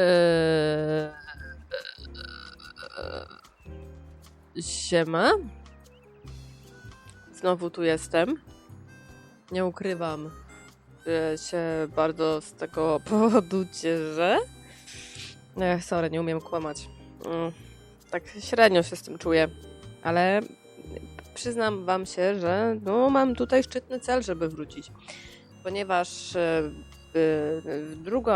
Eee... Siema. Znowu tu jestem. Nie ukrywam, że się bardzo z tego powodu cieszę. Ech, sorry, nie umiem kłamać. Mm, Tak średnio się z tym czuję, ale przyznam wam się, że no, mam tutaj szczytny cel, żeby wrócić. Ponieważ e, y, drugą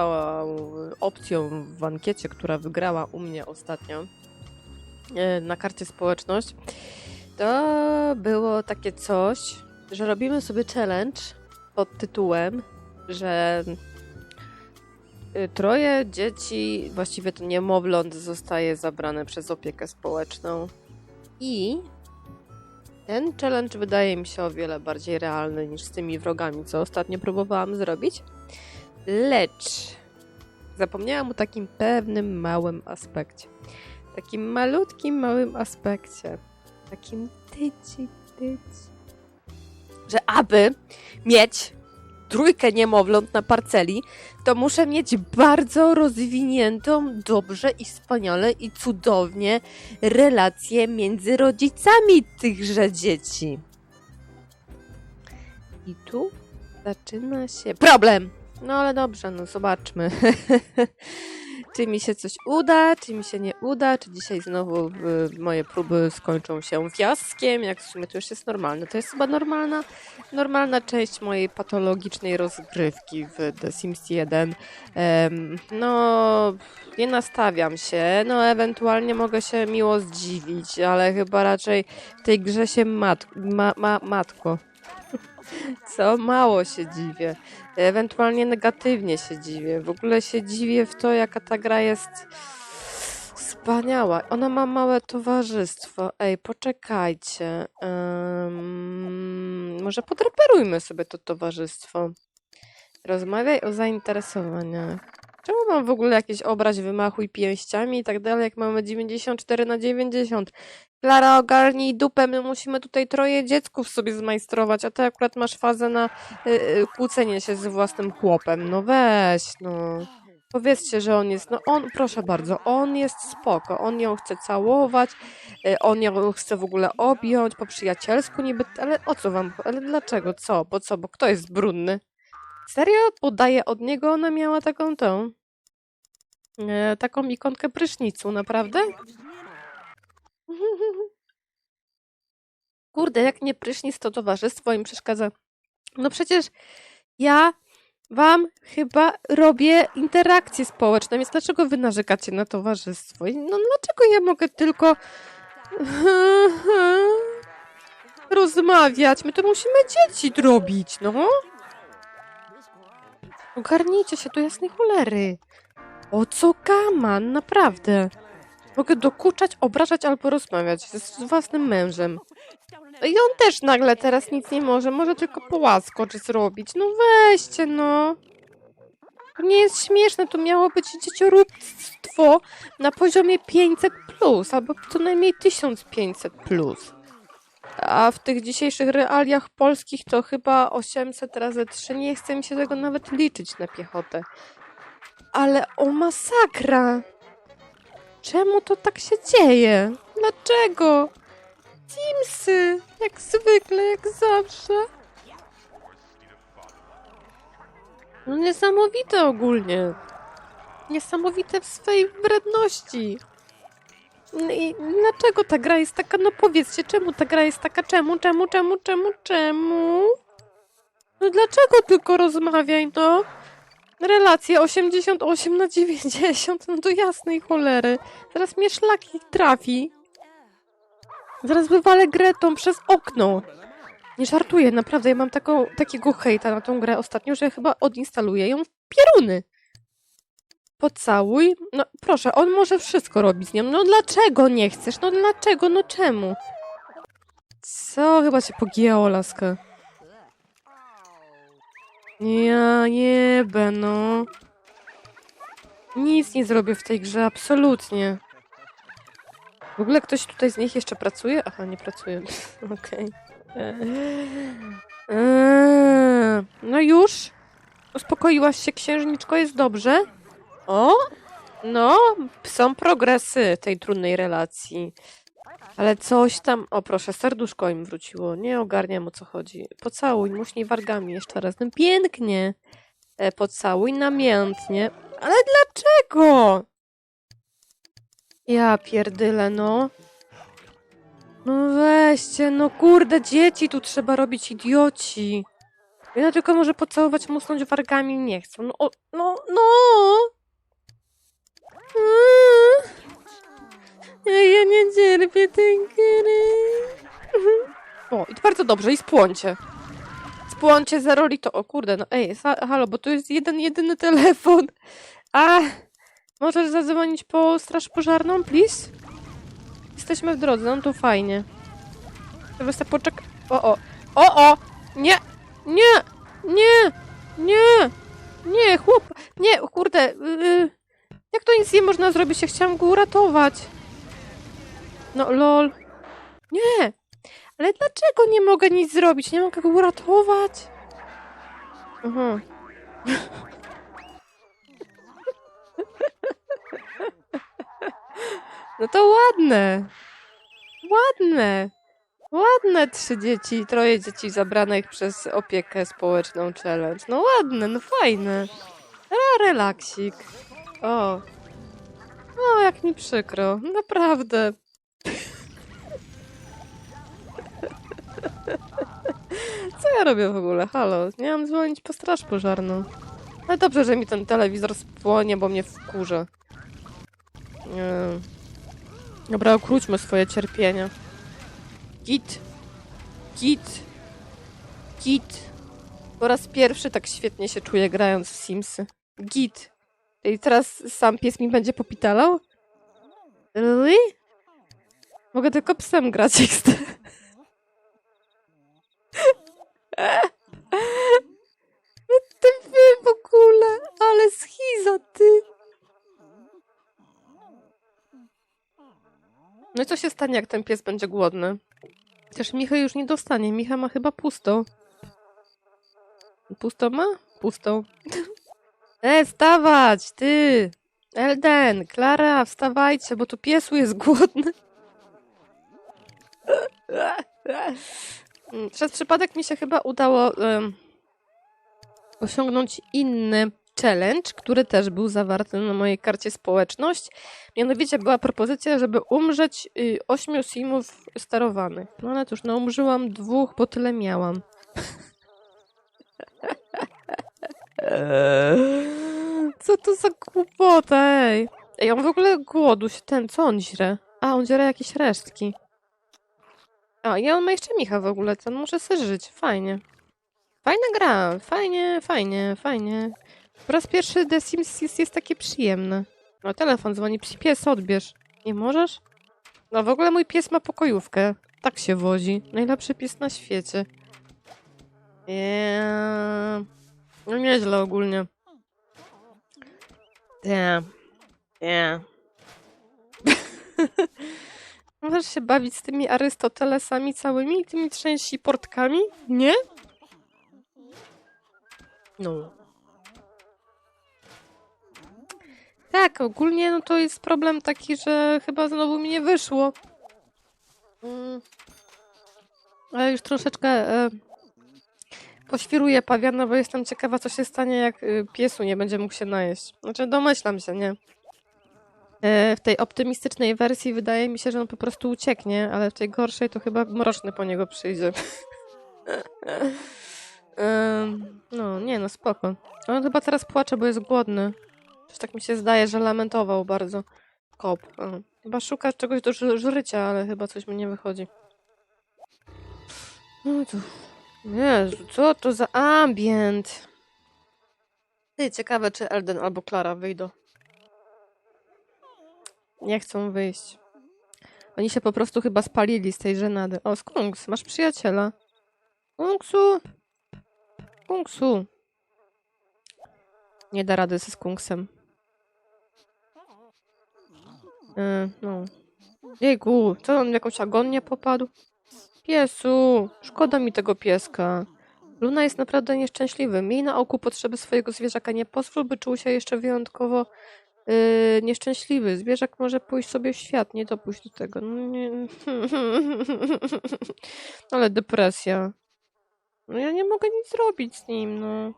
opcją w ankiecie, która wygrała u mnie ostatnio e, na karcie społeczność, to było takie coś, że robimy sobie challenge pod tytułem, że y, troje dzieci, właściwie to niemowląt, zostaje zabrane przez opiekę społeczną i ten challenge wydaje mi się o wiele bardziej realny niż z tymi wrogami, co ostatnio próbowałam zrobić. Lecz zapomniałam o takim pewnym małym aspekcie. Takim malutkim, małym aspekcie. Takim tyci, tyci. Że aby mieć trójkę niemowląt na parceli, to muszę mieć bardzo rozwiniętą, dobrze i wspaniale i cudownie relację między rodzicami tychże dzieci. I tu zaczyna się problem. No ale dobrze, no zobaczmy. czy mi się coś uda, czy mi się nie uda, czy dzisiaj znowu y, moje próby skończą się fiaskiem, jak w sumie to już jest normalne. To jest chyba normalna, normalna część mojej patologicznej rozgrywki w The Sims 1. Em, no, nie nastawiam się, no ewentualnie mogę się miło zdziwić, ale chyba raczej w tej grze się ma, ma, matko. Co? Mało się dziwię. Ewentualnie negatywnie się dziwię. W ogóle się dziwię w to, jaka ta gra jest wspaniała. Ona ma małe towarzystwo. Ej, poczekajcie. Ym, może podreperujmy sobie to towarzystwo. Rozmawiaj o zainteresowaniach. Czemu mam w ogóle jakieś obrać, wymachuj pięściami i tak dalej, jak mamy 94 na 90? Klara, ogarnij dupę, my musimy tutaj troje dziecków sobie zmajstrować, a ty akurat masz fazę na y, y, kłócenie się z własnym chłopem. No weź, no. Powiedzcie, że on jest, no on, proszę bardzo, on jest spoko, on ją chce całować, y, on ją chce w ogóle objąć, po przyjacielsku niby, ale o co wam, ale dlaczego, co, po co, bo kto jest brudny? Serio? Podaje od niego, ona miała taką tą, e, taką ikonkę prysznicu, naprawdę? Kurde, jak nie prysznic, to towarzystwo im przeszkadza. No przecież ja wam chyba robię interakcje społeczne, więc dlaczego wy narzekacie na towarzystwo? No dlaczego ja mogę tylko rozmawiać? My to musimy dzieci robić, no. Ogarnijcie się do jasnej cholery. O co kaman, naprawdę. Mogę dokuczać, obrażać albo rozmawiać z własnym mężem. No I on też nagle teraz nic nie może, może tylko połaskocz zrobić. No weźcie, no. To nie jest śmieszne, to miało być dziecioróbstwo na poziomie 500 plus, albo co najmniej 1500 plus. A w tych dzisiejszych realiach polskich to chyba 800 razy 3. Nie chce mi się tego nawet liczyć na piechotę. Ale o masakra! Czemu to tak się dzieje? Dlaczego? Teamsy! Jak zwykle, jak zawsze. No niesamowite ogólnie. Niesamowite w swej wredności. I dlaczego ta gra jest taka? No powiedzcie, czemu ta gra jest taka? Czemu, czemu, czemu, czemu, czemu? No dlaczego tylko rozmawiaj, no? Relacje 88 na 90, no do jasnej cholery. Zaraz mnie szlaki trafi. Zaraz wywalę Gretą przez okno. Nie żartuję, naprawdę, ja mam taką, takiego hejta na tą grę ostatnio, że chyba odinstaluję ją w pieruny. Pocałuj. No proszę, on może wszystko robić z nią. No dlaczego nie chcesz? No dlaczego? No czemu? Co? Chyba się pogięło, laska. Ja nie no. Nic nie zrobię w tej grze, absolutnie. W ogóle ktoś tutaj z nich jeszcze pracuje? Aha, nie pracuje. Okej. Eee, No już? Uspokoiłaś się, księżniczko? Jest dobrze? O! No, są progresy tej trudnej relacji. Ale coś tam. O, proszę, serduszko im wróciło. Nie ogarniam o co chodzi. Pocałuj, muśnij wargami jeszcze raz. No pięknie. E, pocałuj namiętnie. Ale dlaczego? Ja pierdyle, no. No weźcie, no kurde, dzieci tu trzeba robić idioci. Ja tylko może pocałować, musnąć wargami nie chcą. No, o, no, no. Ja, ja nie cierpię tej gry. O, i to bardzo dobrze, i spłońcie. Spłońcie, zaroli to. O kurde, no ej, ha, halo, bo tu jest jeden, jedyny telefon. A, możesz zadzwonić po straż pożarną, please? Jesteśmy w drodze, no to fajnie. To wystarczy poczek... O, o, o, o! Nie, nie, nie, nie, nie, chłop, nie, kurde, yy, jak to nic nie można zrobić? Ja chciałam go uratować. No, lol. Nie! Ale dlaczego nie mogę nic zrobić? Nie mogę go uratować? No to ładne. Ładne. Ładne trzy dzieci, troje dzieci zabranych przez opiekę społeczną challenge. No ładne, no fajne. Relaksik. O. O, jak mi przykro. Naprawdę. Co ja robię w ogóle? Halo, nie mam dzwonić po straż pożarną. Ale dobrze, że mi ten telewizor spłonie, bo mnie wkurza. Nie. Dobra, ukróćmy swoje cierpienie. Git. Git. Git. Po raz pierwszy tak świetnie się czuję grając w Simsy. Git. I teraz sam pies mi będzie popitalał? Really? Mogę tylko psem grać XD. Ty wy w ogóle, ale schiza ty. No i co się stanie, jak ten pies będzie głodny? Chociaż Micha już nie dostanie. Micha ma chyba pusto. Pusto ma? Pustą. E, wstawać, ty! Elden, Klara, wstawajcie, bo tu piesu jest głodny. Mm, Przez przypadek mi się chyba udało em, osiągnąć inny challenge, który też był zawarty na mojej karcie społeczność. Mianowicie była propozycja, żeby umrzeć y, ośmiu simów sterowanych. No ale cóż, no umrzyłam dwóch, bo tyle miałam. Co to za głupota, ej? Ej, on w ogóle głodu się ten, co on źre? A, on dziera jakieś resztki. A, i on ma jeszcze Micha w ogóle, to on może sobie żyć, fajnie. Fajna gra, fajnie, fajnie, fajnie. Po raz pierwszy The Sims jest, jest takie przyjemne. No, telefon dzwoni, pies, odbierz. Nie możesz? No, w ogóle mój pies ma pokojówkę. Tak się wozi. Najlepszy pies na świecie. Yeah. No nieźle ogólnie. Yeah. Yeah. Możesz się bawić z tymi Arystotelesami całymi i tymi trzęsi portkami? Nie? No. Tak, ogólnie no to jest problem taki, że chyba znowu mi nie wyszło. Mm. Ale już troszeczkę e, poświruję pawiana, bo jestem ciekawa, co się stanie, jak y, piesu nie będzie mógł się najeść. Znaczy, domyślam się, nie? E, w tej optymistycznej wersji wydaje mi się, że on po prostu ucieknie, ale w tej gorszej to chyba mroczny po niego przyjdzie. Em, no, nie no, spoko. On chyba teraz płacze, bo jest głodny. Coś tak mi się zdaje, że lamentował bardzo. Kop. Chyba szuka czegoś do żrycia, ale chyba coś mu nie wychodzi. No to... Jezu, co to za ambient? Ty, ciekawe, czy Elden albo Klara wyjdą. Nie chcą wyjść. Oni się po prostu chyba spalili z tej żenady. O, Skunks, masz przyjaciela. Skunksu! Skunksu! Nie da rady ze Skunksem. E, no. Jejku, co on w jakąś agonię popadł? Piesu, szkoda mi tego pieska. Luna jest naprawdę nieszczęśliwy. Miej na oku potrzeby swojego zwierzaka. Nie pozwól, by czuł się jeszcze wyjątkowo Yy, nieszczęśliwy. Zwierzak może pójść sobie w świat. Nie dopuść do tego. No nie. Ale depresja. No ja nie mogę nic zrobić z nim, no.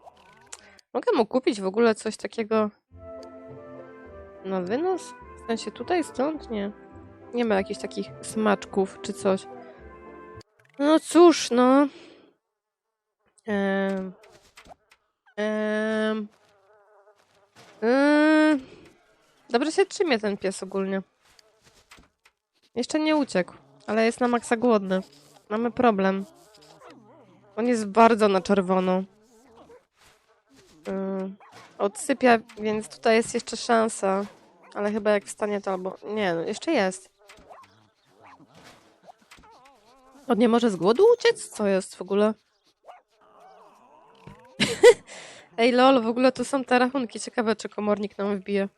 Mogę mu kupić w ogóle coś takiego na wynos? W sensie tutaj, stąd? Nie. Nie ma jakichś takich smaczków czy coś. No cóż, no. Ehm. Ehm. Ehm. Dobrze się trzymie ten pies ogólnie. Jeszcze nie uciekł, ale jest na maksa głodny. Mamy problem. On jest bardzo na czerwono. Ym, odsypia, więc tutaj jest jeszcze szansa. Ale chyba jak wstanie to albo... Nie, no jeszcze jest. On nie może z głodu uciec? Co jest w ogóle? Ej lol, w ogóle tu są te rachunki. Ciekawe, czy komornik nam wbije.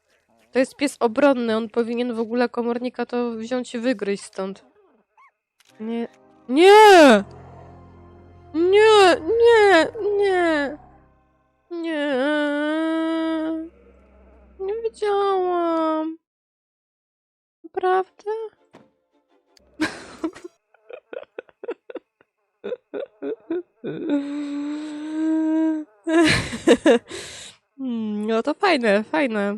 To jest pies obronny, on powinien w ogóle komornika to wziąć i wygryźć stąd. Nie. Nie! Nie, nie, nie. Nie. Nie wiedziałam. Prawda? Mm, No to fajne, fajne.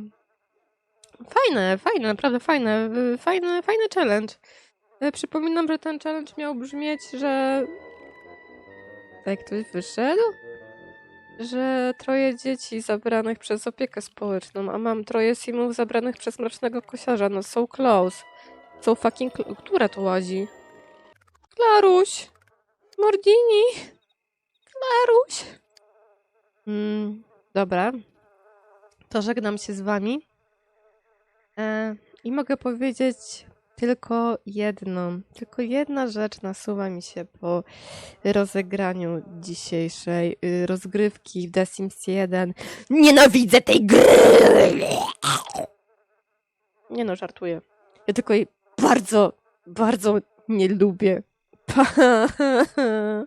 Fajne, fajne, naprawdę fajne. Fajny, fajny challenge. Y, Przypominam, że ten challenge miał brzmieć, że. Jak ktoś wyszedł? Że troje dzieci zabranych przez opiekę społeczną, a mam troje simów zabranych przez mrocznego kosiarza. No, so close. So fucking. Która to łazi? Klaruś! Mordini! Klaruś! Mm, dobra. To żegnam się z wami. E, I mogę powiedzieć tylko jedno. Tylko jedna rzecz nasuwa mi się po rozegraniu dzisiejszej y, rozgrywki w The Sims 1. Nienawidzę tej gry! Nie no, żartuję. Ja tylko jej bardzo, bardzo nie lubię. 哈 哈